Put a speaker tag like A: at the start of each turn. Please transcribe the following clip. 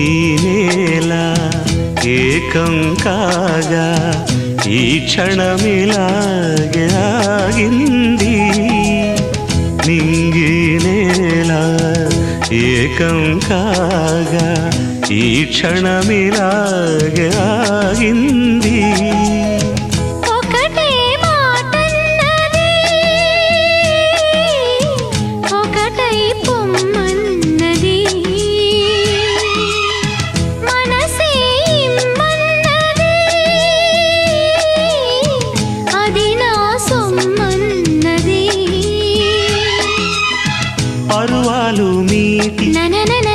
A: నింగి నేల ఏకం కాగా ఈ క్షణమిలాగే ఆగింది. నింగి నేల ఏకం కాగా ఈ క్షణమిలాగే పరువాలు మీటి
B: ననననన